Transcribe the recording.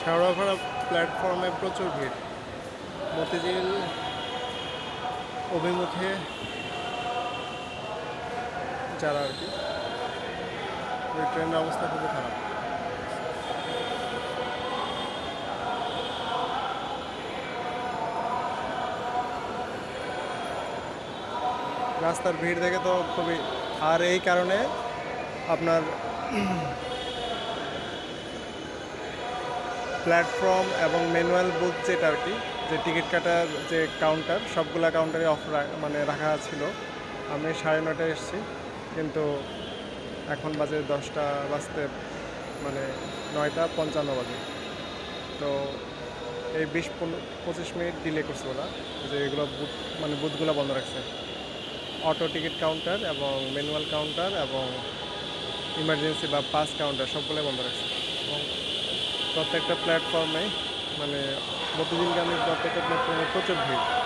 শেওড়াপাড়া প্ল্যাটফর্মে প্রচুর ভিড়। মতিঝিল অভিমুখে যারা আর কি, ওই ট্রেনের অবস্থা খুবই খারাপ। রাস্তার ভিড় দেখে তো খুবই আর এই কারণে আপনার প্ল্যাটফর্ম এবং ম্যানুয়াল বুথ যেটা আর কি, যে টিকিট কাটার যে কাউন্টার সবগুলা কাউন্টারে অফ মানে রাখা ছিল। আমি সাড়ে নটায় এসেছি, কিন্তু এখন বাজে দশটা বাজতে মানে নয়টা পঞ্চান্ন বাজে। তো এই বিশ পঁচিশ মিনিট ডিলে করছে ওরা, যে এগুলো বুথ মানে বুথগুলো বন্ধ রাখছে। অটো টিকিট কাউন্টার এবং ম্যানুয়াল কাউন্টার এবং ইমার্জেন্সি বা পাস কাউন্টার সবগুলোই বন্ধ রাখছে। প্রত্যেকটা প্ল্যাটফর্মে মানে মতিঝিলগামী প্রত্যেকটা প্ল্যাটফর্মে প্রচুর ভিড়।